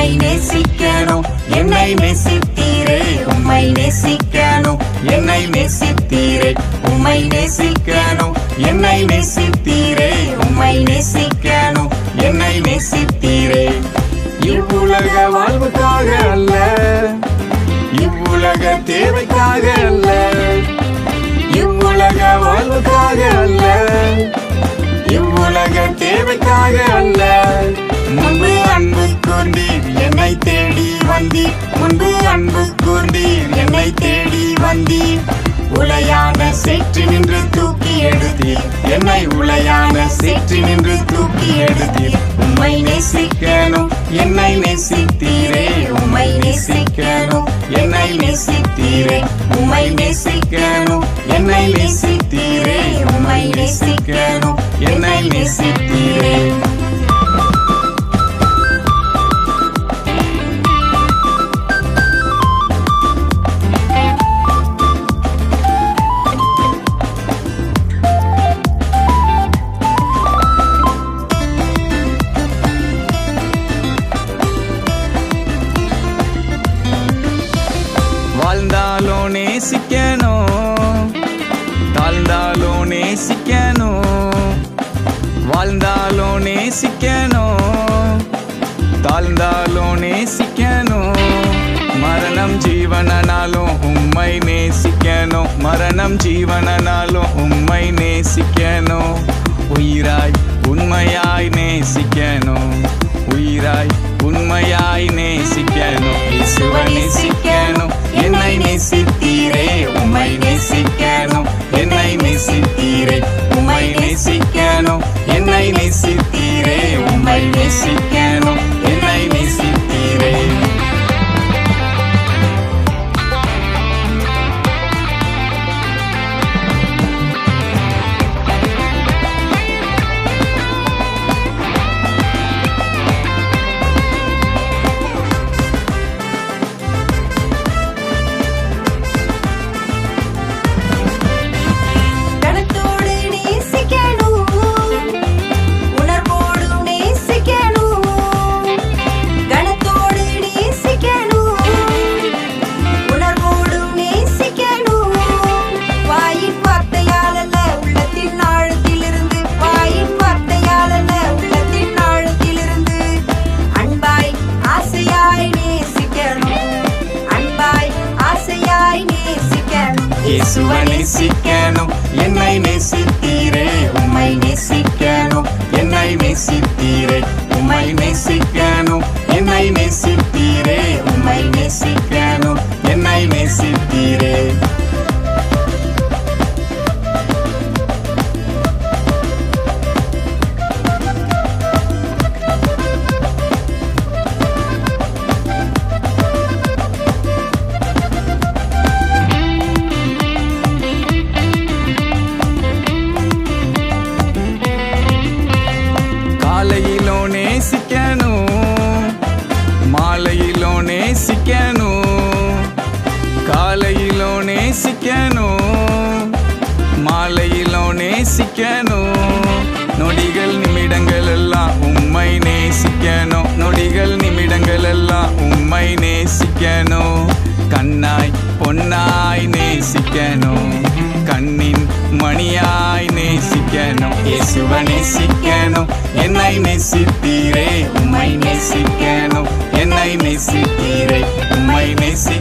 உம்மை நேசிக்கணும். என்னை நேசித்தீரே உம்மை நேசிக்கணும். என்னை நேசித்தீரே உம்மை நேசிக்கணும். என்னை நேசித்தீரே உம்மை நேசிக்கணும். என்னை நேசித்தீரே. இவ்வுலக வாழ்வுக்காக அல்ல. இவ்வுலக தேவைக்காக அல்ல. இவ்வுலக வாழ்வுக்காக அல்ல. இவ்வுலக தேவைக்காக அல்ல. முன்பு அன்பு உளையான சேற்று நின்று தூக்கி எடுத்தீர். உம்மை நேசிக்கணும் என்னை நேசித்தீரே. உம்மை நேசிக்கணும் என்னை நேசித்தீரே. உம்மை நேசிக்கணும் என்னை நேசித்தீரே. உம்மை நேசிக்கணும் என்னை நேசித்தீரே. மரணம் ஜீவனனாலும் உம்மை நேசிக்கணும். மரணம் ஜீவனனாலும் உம்மை நேசிக்கணும். உயிராய் உண்மையாய் நேசிக்கணும். உயிராய் உண்மையாய் நேசிக்கணும். இயேசுவ நேசிக்கணும். என்னை நேசித்தீரே. உம்மை நேசிக்கணும். என்னை நேசித்தீரே. உம்மை நேசிக்கணும். என்னை நேசித்தீரே. உம்மை நேசிக்க நேசிக்கணும். என்னை நேசித்தீரே உம்மை நேசி நேசிக்கணும். நொடிகள் நிமிடங்கள் எல்லாம் உம்மை நேசிக்கணும். நொடிகள் நிமிடங்கள் எல்லாம் உம்மை நேசிக்கணும். கண்ணாய் பொன்னாய் நேசிக்கணும். கண்ணின் மணியாய் நேசிக்கணும். இயேசுவ நேசிக்கணும். என்னை நேசித்தீரே உம்மை நேசிக்கணும். என்னை நேசித்தீரே உம்மை நேசி